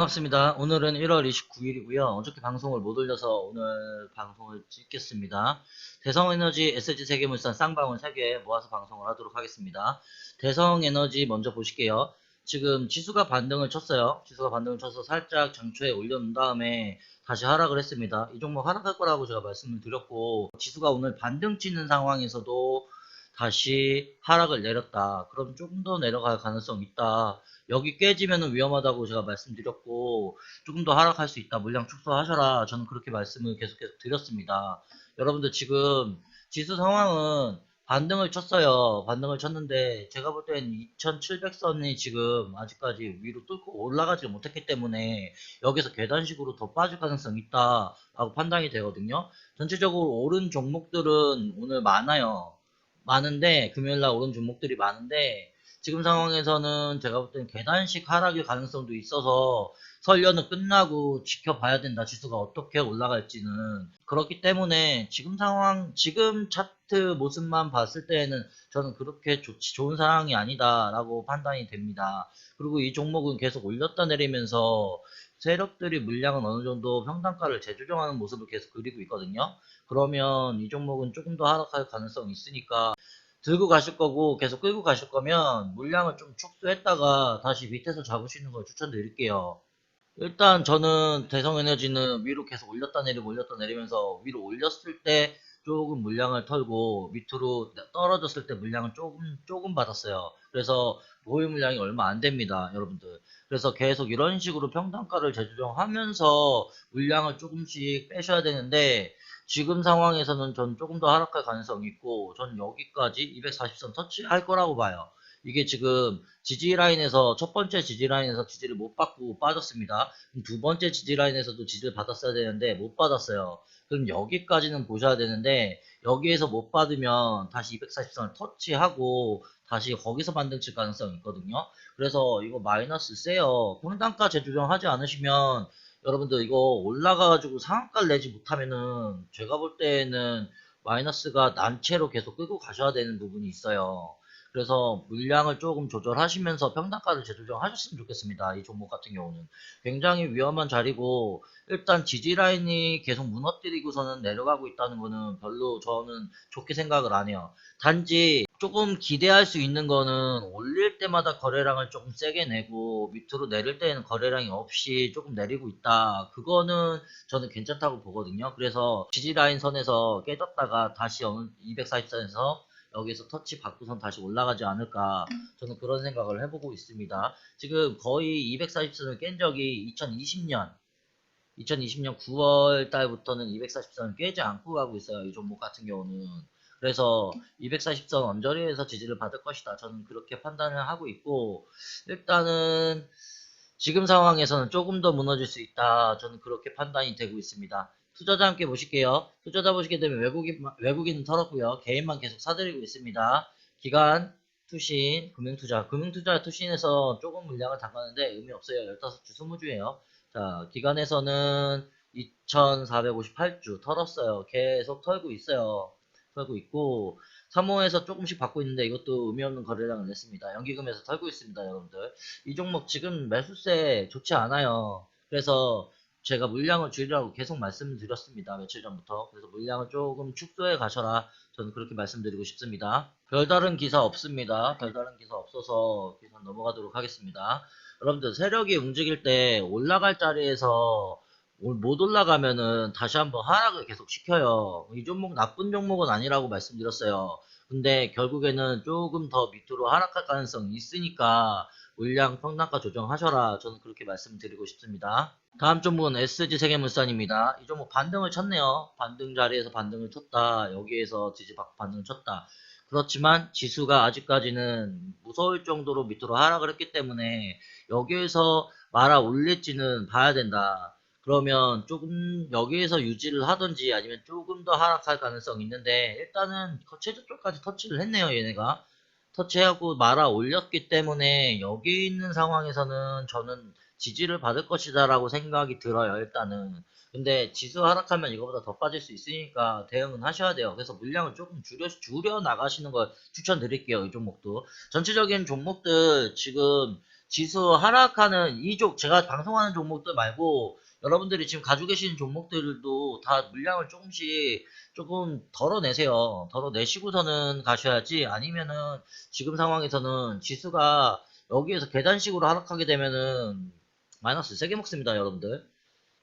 반갑습니다. 오늘은 1월 29일이고요. 어저께 방송을 못 올려서 오늘 방송을 찍겠습니다. 대성에너지 SG 세계물산 쌍방울 3개 모아서 방송을 하도록 하겠습니다. 대성에너지 먼저 보실게요. 지금 지수가 반등을 쳤어요. 지수가 반등을 쳐서 살짝 장초에 올려놓은 다음에 다시 하락을 했습니다. 이 종목 하락할 거라고 제가 말씀을 드렸고 지수가 오늘 반등 치는 상황에서도 다시 하락을 내렸다. 그럼 조금 더 내려갈 가능성 있다. 여기 깨지면 위험하다고 제가 말씀드렸고 조금 더 하락할 수 있다. 물량 축소하셔라. 저는 그렇게 말씀을 계속해서 드렸습니다. 여러분들 지금 지수 상황은 반등을 쳤어요. 반등을 쳤는데 제가 볼 땐 2700선이 지금 아직까지 위로 뚫고 올라가지 못했기 때문에 여기서 계단식으로 더 빠질 가능성이 있다라고 판단이 되거든요. 전체적으로 오른 종목들은 오늘 많아요. 많은데 금요일날 오른 종목들이 많은데 지금 상황에서는 제가 볼 때는 계단식 하락의 가능성도 있어서 설 연휴 끝나고 지켜봐야 된다. 지수가 어떻게 올라갈지는. 그렇기 때문에 지금 상황, 지금 차트 모습만 봤을 때에는 저는 그렇게 좋지, 좋은 상황이 아니다라고 판단이 됩니다. 그리고 이 종목은 계속 올렸다 내리면서 세력들이 물량은 어느 정도 평단가를 재조정하는 모습을 계속 그리고 있거든요. 그러면 이 종목은 조금 더 하락할 가능성이 있으니까 들고 가실 거고 계속 끌고 가실 거면 물량을 좀 축소했다가 다시 밑에서 잡으시는 걸 추천드릴게요. 일단 저는 대성에너지는 위로 계속 올렸다 내리고 올렸다 내리면서 위로 올렸을 때 조금 물량을 털고 밑으로 떨어졌을 때 물량을 조금 조금 받았어요. 그래서 보유 물량이 얼마 안 됩니다, 여러분들. 그래서 계속 이런 식으로 평단가를 재조정하면서 물량을 조금씩 빼셔야 되는데 지금 상황에서는 전 조금 더 하락할 가능성이 있고 전 여기까지 240선 터치할 거라고 봐요. 이게 지금 지지 라인에서 첫 번째 지지 라인에서 지지를 못 받고 빠졌습니다. 두 번째 지지 라인에서도 지지를 받았어야 되는데 못 받았어요. 그럼 여기까지는 보셔야 되는데 여기에서 못 받으면 다시 240선을 터치하고 다시 거기서 반등 칠 가능성이 있거든요. 그래서 이거 마이너스 세요. 평단가 재조정하지 않으시면 여러분들 이거 올라가가지고 상한가를 내지 못하면은 제가 볼 때는 마이너스가 난채로 계속 끌고 가셔야 되는 부분이 있어요. 그래서 물량을 조금 조절하시면서 평단가를 재조정하셨으면 좋겠습니다. 이 종목 같은 경우는 굉장히 위험한 자리고 일단 지지 라인이 계속 무너뜨리고서는 내려가고 있다는 거는 별로 저는 좋게 생각을 안 해요. 단지 조금 기대할 수 있는 거는 올릴 때마다 거래량을 조금 세게 내고 밑으로 내릴 때는 거래량이 없이 조금 내리고 있다. 그거는 저는 괜찮다고 보거든요. 그래서 지지 라인 선에서 깨졌다가 다시 어느 240선에서 여기서 터치 받고선 다시 올라가지 않을까 저는 그런 생각을 해보고 있습니다. 지금 거의 240선을 깬 적이 2020년 2020년 9월 달부터는 240선을 깨지 않고 가고 있어요. 이 종목 같은 경우는. 그래서 240선 언저리에서 지지를 받을 것이다. 저는 그렇게 판단을 하고 있고 일단은 지금 상황에서는 조금 더 무너질 수 있다. 저는 그렇게 판단이 되고 있습니다. 투자자 함께 보실게요. 투자자 보시게 되면 외국인, 외국인은 털었고요. 개인만 계속 사들이고 있습니다. 기간, 투신, 금융투자. 금융투자 투신에서 조금 물량을 담갔는데 의미 없어요. 15주, 20주예요. 자, 기간에서는 2458주 털었어요. 계속 털고 있어요. 털고 있고 3호에서 조금씩 받고 있는데 이것도 의미 없는 거래량을 냈습니다. 연기금에서 털고 있습니다, 여러분들. 이 종목 지금 매수세 좋지 않아요. 그래서 제가 물량을 줄이라고 계속 말씀을 드렸습니다. 며칠 전부터. 그래서 물량을 조금 축소해 가셔라. 저는 그렇게 말씀드리고 싶습니다. 별다른 기사 없습니다. 별다른 기사 없어서 기사 넘어가도록 하겠습니다. 여러분들 세력이 움직일 때 올라갈 자리에서 못 올라가면은 다시 한번 하락을 계속 시켜요. 이 종목 나쁜 종목은 아니라고 말씀드렸어요. 근데 결국에는 조금 더 밑으로 하락할 가능성이 있으니까 물량 평단가 조정하셔라. 저는 그렇게 말씀드리고 싶습니다. 다음 종목은 SG 세계물산입니다. 이 종목 반등을 쳤네요. 반등 자리에서 반등을 쳤다. 여기에서 지지받고 반등을 쳤다. 그렇지만 지수가 아직까지는 무서울 정도로 밑으로 하락을 했기 때문에 여기에서 말아 올릴지는 봐야 된다. 그러면 조금 여기에서 유지를 하든지 아니면 조금 더 하락할 가능성이 있는데 일단은 최저 쪽까지 터치를 했네요 얘네가 터치하고 말아 올렸기 때문에 여기 있는 상황에서는 저는 지지를 받을 것이다 라고 생각이 들어요 일단은. 근데 지수 하락하면 이거보다 더 빠질 수 있으니까 대응은 하셔야 돼요. 그래서 물량을 조금 줄여, 줄여 나가시는 걸 추천드릴게요 이 종목도. 전체적인 종목들 지금 지수 하락하는 이족 제가 방송하는 종목들 말고 여러분들이 지금 가지고 계시는 종목들도 다 물량을 조금씩 조금 덜어내세요. 덜어내시고서는 가셔야지 아니면은 지금 상황에서는 지수가 여기에서 계단식으로 하락하게 되면은 마이너스 세게 먹습니다, 여러분들.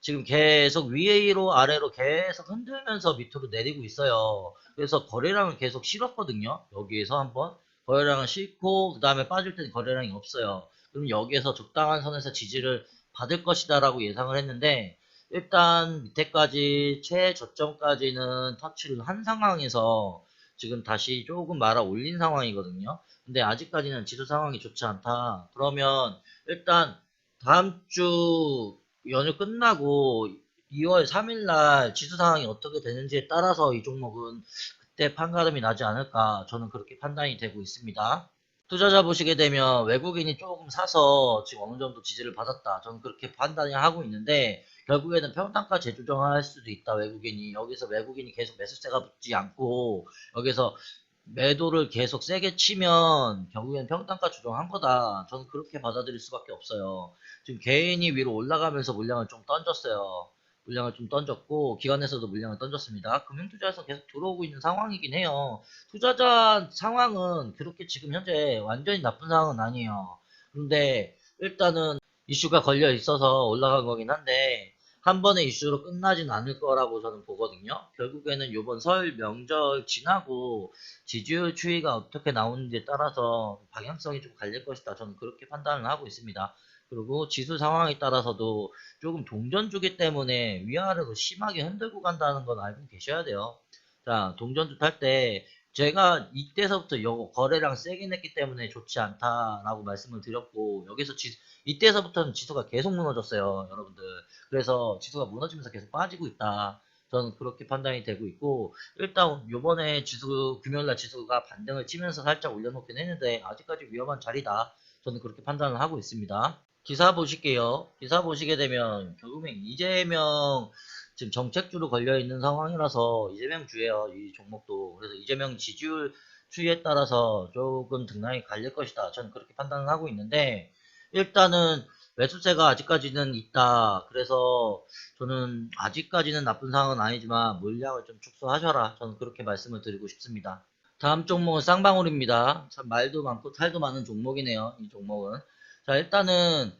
지금 계속 위로 아래로 계속 흔들면서 밑으로 내리고 있어요. 그래서 거래량을 계속 실었거든요. 여기에서 한번 거래량을 싣고 그 다음에 빠질 때는 거래량이 없어요. 그럼 여기에서 적당한 선에서 지지를 받을 것이다 라고 예상을 했는데 일단 밑에까지 최저점까지는 터치를 한 상황에서 지금 다시 조금 말아 올린 상황이거든요. 근데 아직까지는 지수 상황이 좋지 않다. 그러면 일단 다음 주 연휴 끝나고 2월 3일날 지수 상황이 어떻게 되는지에 따라서 이 종목은 그때 판가름이 나지 않을까 저는 그렇게 판단이 되고 있습니다. 투자자 보시게 되면 외국인이 조금 사서 지금 어느 정도 지지를 받았다. 저는 그렇게 판단을 하고 있는데 결국에는 평단가 재조정할 수도 있다. 외국인이 여기서 외국인이 계속 매수세가 붙지 않고 여기서 매도를 계속 세게 치면 결국엔 평단가 조정한 거다. 저는 그렇게 받아들일 수밖에 없어요. 지금 개인이 위로 올라가면서 물량을 좀 던졌어요. 물량을 좀 던졌고 기관에서도 물량을 던졌습니다. 금융투자에서 계속 들어오고 있는 상황이긴 해요. 투자자 상황은 그렇게 지금 현재 완전히 나쁜 상황은 아니에요. 그런데 일단은 이슈가 걸려 있어서 올라간 거긴 한데 한 번의 이슈로 끝나진 않을 거라고 저는 보거든요. 결국에는 이번 설 명절 지나고 지지율 추이가 어떻게 나오는지에 따라서 방향성이 좀 갈릴 것이다. 저는 그렇게 판단을 하고 있습니다. 그리고 지수 상황에 따라서도 조금 동전주기 때문에 위아래로 심하게 흔들고 간다는 건 알고 계셔야 돼요. 자, 동전주 탈 때 제가 이때서부터 요 거래량 세게 냈기 때문에 좋지 않다라고 말씀을 드렸고 여기서 지, 이때서부터는 지수가 계속 무너졌어요, 여러분들. 그래서 지수가 무너지면서 계속 빠지고 있다. 저는 그렇게 판단이 되고 있고 일단 요번에 지수 금요일날 지수가 반등을 치면서 살짝 올려놓긴 했는데 아직까지 위험한 자리다. 저는 그렇게 판단을 하고 있습니다. 기사 보실게요. 기사 보시게 되면 결국엔 이재명 지금 정책주로 걸려 있는 상황이라서 이재명 주예요. 이 종목도. 그래서 이재명 지지율 추이에 따라서 조금 등락이 갈릴 것이다. 저는 그렇게 판단을 하고 있는데 일단은 매수세가 아직까지는 있다. 그래서 저는 아직까지는 나쁜 상황은 아니지만 물량을 좀 축소하셔라. 저는 그렇게 말씀을 드리고 싶습니다. 다음 종목은 쌍방울입니다. 참 말도 많고 탈도 많은 종목이네요. 이 종목은. 자, 일단은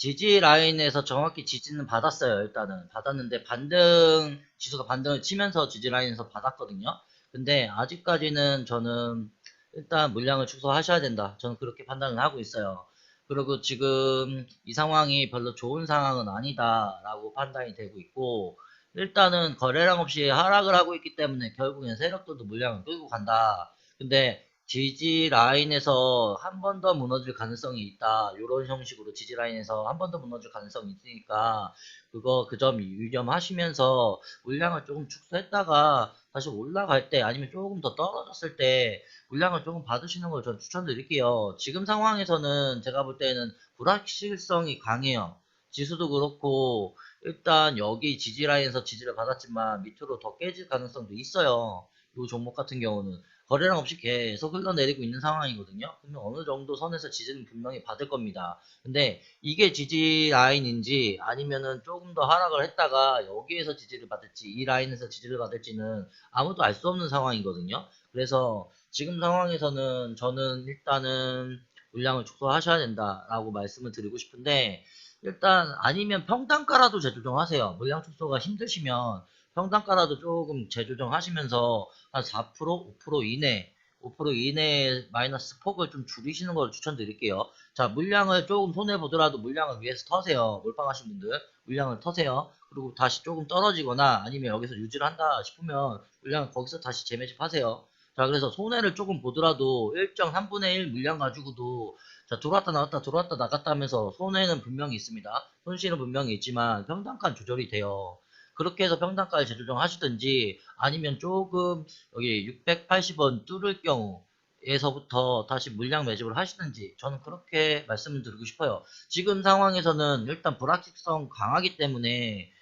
지지 라인에서 정확히 지지는 받았어요. 일단은 받았는데 반등 지수가 반등을 치면서 지지 라인에서 받았거든요. 근데 아직까지는 저는 일단 물량을 축소하셔야 된다. 저는 그렇게 판단을 하고 있어요. 그리고 지금 이 상황이 별로 좋은 상황은 아니다라고 판단이 되고 있고 일단은 거래량 없이 하락을 하고 있기 때문에 결국엔 세력들도 물량을 끌고 간다. 근데 지지 라인에서 한 번 더 무너질 가능성이 있다. 이런 형식으로 지지 라인에서 한 번 더 무너질 가능성이 있으니까 그거 그 점 유념하시면서 물량을 조금 축소했다가 다시 올라갈 때 아니면 조금 더 떨어졌을 때 물량을 조금 받으시는 걸 전 추천드릴게요. 지금 상황에서는 제가 볼 때는 불확실성이 강해요. 지수도 그렇고 일단 여기 지지 라인에서 지지를 받았지만 밑으로 더 깨질 가능성도 있어요. 이 종목 같은 경우는 거래량 없이 계속 흘러내리고 있는 상황이거든요. 그러면 어느 정도 선에서 지지는 분명히 받을 겁니다. 근데 이게 지지 라인인지 아니면은 조금 더 하락을 했다가 여기에서 지지를 받을지 이 라인에서 지지를 받을지는 아무도 알 수 없는 상황이거든요. 그래서 지금 상황에서는 저는 일단은 물량을 축소하셔야 된다라고 말씀을 드리고 싶은데 일단 아니면 평단가라도 재조정하세요. 물량 축소가 힘드시면 평단가라도 조금 재조정하시면서 한 4%, 5% 이내, 5% 이내의 마이너스 폭을 좀 줄이시는 걸 추천드릴게요. 자, 물량을 조금 손해보더라도 물량을 위해서 터세요. 몰빵하신 분들. 물량을 터세요. 그리고 다시 조금 떨어지거나 아니면 여기서 유지를 한다 싶으면 물량을 거기서 다시 재매집하세요. 자, 그래서 손해를 조금 보더라도 일정 3분의 1 물량 가지고도 자, 들어왔다 나갔다 들어왔다 나갔다 하면서 손해는 분명히 있습니다. 손실은 분명히 있지만 평단가 조절이 돼요. 그렇게 해서 평단가를 재조정 하시든지 아니면 조금 여기 680원 뚫을 경우 에서부터 다시 물량 매집을 하시든지 저는 그렇게 말씀을 드리고 싶어요. 지금 상황에서는 일단 불확실성 강하기 때문에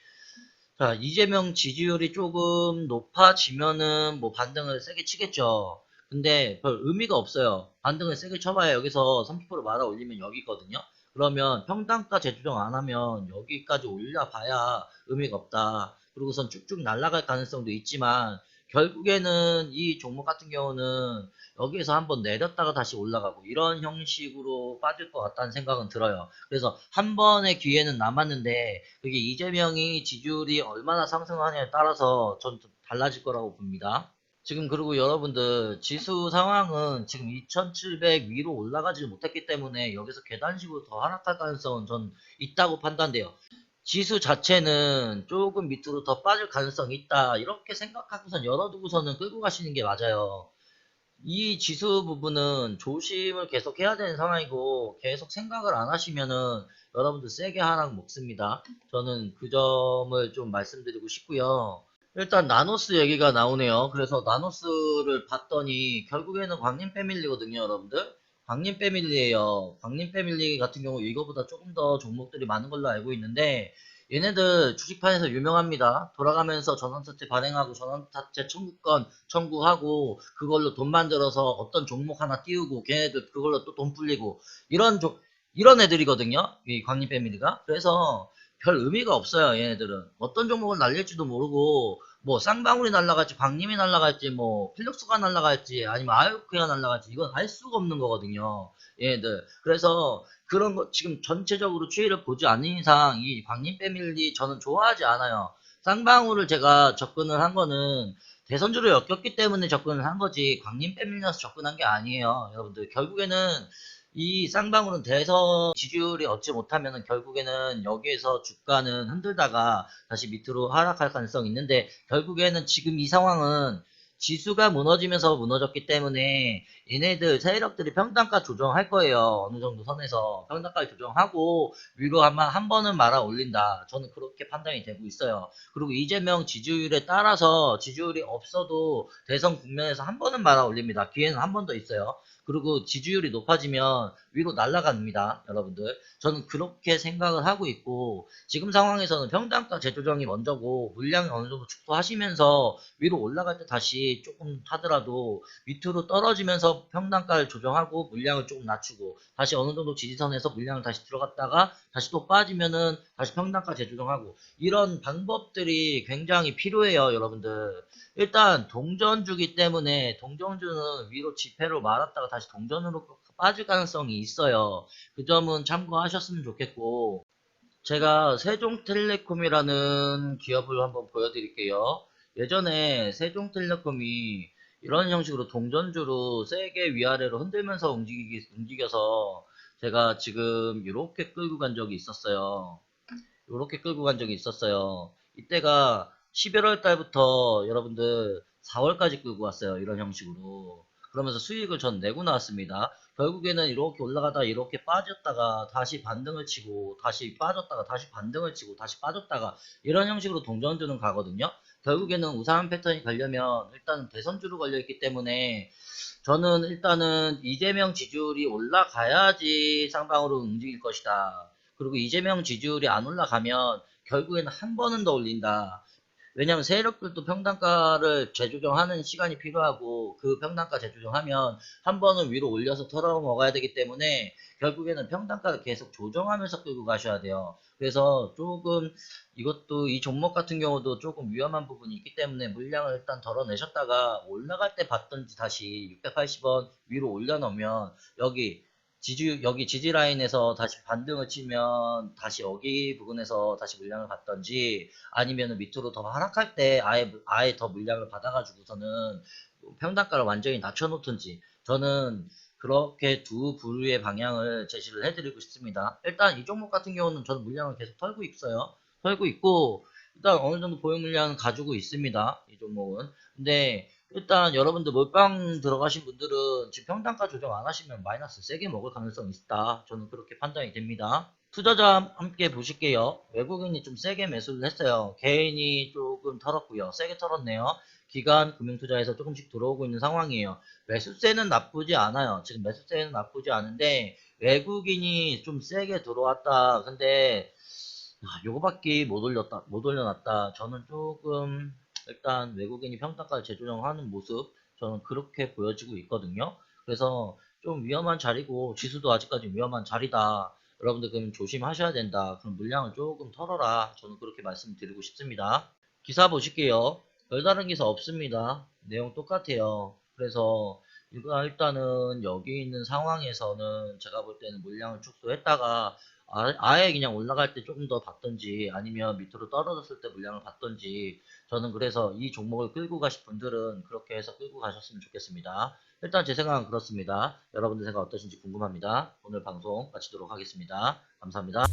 자, 이재명 지지율이 조금 높아지면은 뭐 반등을 세게 치겠죠. 근데 별 의미가 없어요. 반등을 세게 쳐봐야 여기서 30% 말아 올리면 여기거든요. 그러면 평단가 재조정 안 하면 여기까지 올려봐야 의미가 없다. 그리고선 쭉쭉 날아갈 가능성도 있지만 결국에는 이 종목 같은 경우는 여기에서 한번 내렸다가 다시 올라가고 이런 형식으로 빠질 것 같다는 생각은 들어요. 그래서 한 번의 기회는 남았는데 그게 이재명이 지지율이 얼마나 상승하냐에 따라서 전좀 달라질 거라고 봅니다. 지금 그리고 여러분들 지수 상황은 지금 2700 위로 올라가지 못했기 때문에 여기서 계단식으로 더 하락할 가능성은 전 있다고 판단돼요. 지수 자체는 조금 밑으로 더 빠질 가능성이 있다 이렇게 생각하고선 열어두고서는 끌고 가시는 게 맞아요. 이 지수 부분은 조심을 계속 해야 되는 상황이고 계속 생각을 안 하시면은 여러분들 세게 하락 먹습니다. 저는 그 점을 좀 말씀드리고 싶고요. 일단 나노스 얘기가 나오네요. 그래서 나노스를 봤더니 결국에는 광림 패밀리거든요, 여러분들. 광림 패밀리예요. 광림 패밀리 같은 경우 이거보다 조금 더 종목들이 많은 걸로 알고 있는데 얘네들 주식판에서 유명합니다. 돌아가면서 전환사채 발행하고 전환사채 청구권 청구하고 그걸로 돈 만들어서 어떤 종목 하나 띄우고 걔네들 그걸로 또돈 불리고 이런 조, 이런 애들이거든요. 이 광림 패밀리가. 그래서 별 의미가 없어요. 얘네들은 어떤 종목을 날릴지도 모르고 뭐 쌍방울이 날라갈지 광림이 날라갈지 뭐 필력수가 날라갈지 아니면 아이오크가 날라갈지 이건 알 수가 없는 거거든요. 얘네들. 그래서 그런 거 지금 전체적으로 추이를 보지 않는 이상 이 광림 패밀리 저는 좋아하지 않아요. 쌍방울을 제가 접근을 한 거는 대선주로 엮였기 때문에 접근을 한 거지 광림 패밀리라서 접근한 게 아니에요. 여러분들 결국에는 이 쌍방울은 대선 지지율이 얻지 못하면 결국에는 여기에서 주가는 흔들다가 다시 밑으로 하락할 가능성이 있는데 결국에는 지금 이 상황은 지수가 무너지면서 무너졌기 때문에 얘네들 세력들이 평단가 조정할 거예요. 어느 정도 선에서 평단가 조정하고 위로 아마 한 번은 말아 올린다. 저는 그렇게 판단이 되고 있어요. 그리고 이재명 지지율에 따라서 지지율이 없어도 대선 국면에서 한 번은 말아 올립니다. 기회는 한 번 더 있어요. 그리고 지지율이 높아지면 위로 날아갑니다. 여러분들. 저는 그렇게 생각을 하고 있고 지금 상황에서는 평단가 재조정이 먼저고 물량이 어느 정도 축소하시면서 위로 올라갈 때 다시 조금 하더라도 밑으로 떨어지면서 평단가를 조정하고 물량을 조금 낮추고 다시 어느 정도 지지선에서 물량을 다시 들어갔다가 다시 또 빠지면은 다시 평단가 재조정하고 이런 방법들이 굉장히 필요해요 여러분들 일단 동전주기 때문에 동전주는 위로 지폐로 말았다가 다시 동전으로 빠질 가능성이 있어요 그 점은 참고하셨으면 좋겠고 제가 세종텔레콤이라는 기업을 한번 보여드릴게요 예전에 세종텔레콤이 이런 형식으로 동전주로 세게 위아래로 흔들면서 움직이기, 움직여서 제가 지금 이렇게 끌고 간 적이 있었어요. 이렇게 끌고 간 적이 있었어요. 이때가 11월 달부터 여러분들 4월까지 끌고 왔어요. 이런 형식으로. 그러면서 수익을 전 내고 나왔습니다. 결국에는 이렇게 올라가다 이렇게 빠졌다가 다시 반등을 치고 다시 빠졌다가 다시 반등을 치고 다시 빠졌다가 이런 형식으로 동전주는 가거든요. 결국에는 우상한 패턴이 가려면 일단 대선주로 걸려있기 때문에 저는 일단은 이재명 지지율이 올라가야지 쌍방으로 움직일 것이다. 그리고 이재명 지지율이 안 올라가면 결국에는 한 번은 더 올린다. 왜냐하면 세력들도 평단가를 재조정하는 시간이 필요하고 그 평단가 재조정하면 한 번은 위로 올려서 털어 먹어야 되기 때문에 결국에는 평단가를 계속 조정하면서 끌고 가셔야 돼요. 그래서 조금 이것도 이 종목 같은 경우도 조금 위험한 부분이 있기 때문에 물량을 일단 덜어내셨다가 올라갈 때 봤던지 다시 680원 위로 올려놓으면 여기 지지 여기 지지 라인에서 다시 반등을 치면 다시 여기 부분에서 다시 물량을 받던지 아니면 밑으로 더 하락할 때 아예 아예 더 물량을 받아가지고서는 평단가를 완전히 낮춰놓든지 저는 그렇게 두 부류의 방향을 제시를 해드리고 싶습니다. 일단 이 종목 같은 경우는 저는 물량을 계속 털고 있어요. 털고 있고 일단 어느 정도 보유 물량은 가지고 있습니다. 이 종목은. 근데 일단 여러분들 몰빵 들어가신 분들은 지금 평단가 조정 안 하시면 마이너스 세게 먹을 가능성이 있다. 저는 그렇게 판단이 됩니다. 투자자 함께 보실게요. 외국인이 좀 세게 매수를 했어요. 개인이 조금 털었고요. 세게 털었네요. 기관 금융투자에서 조금씩 들어오고 있는 상황이에요. 매수세는 나쁘지 않아요. 지금 매수세는 나쁘지 않은데 외국인이 좀 세게 들어왔다. 근데 아, 요거밖에 못 올렸다, 못 올려놨다. 저는 조금 일단 외국인이 평단가를 재조정하는 모습 저는 그렇게 보여지고 있거든요. 그래서 좀 위험한 자리고 지수도 아직까지 위험한 자리다. 여러분들 그럼 조심하셔야 된다. 그럼 물량을 조금 털어라. 저는 그렇게 말씀드리고 싶습니다. 기사 보실게요. 별다른 기사 없습니다. 내용 똑같아요. 그래서 일단은 여기 있는 상황에서는 제가 볼 때는 물량을 축소했다가 아- 아 예 그냥 올라갈 때 조금 더 받던지 아니면 밑으로 떨어졌을 때 물량을 받던지 저는 그래서 이 종목을 끌고 가실 분들은 그렇게 해서 끌고 가셨으면 좋겠습니다. 일단 제 생각은 그렇습니다. 여러분들 생각 어떠신지 궁금합니다. 오늘 방송 마치도록 하겠습니다. 감사합니다.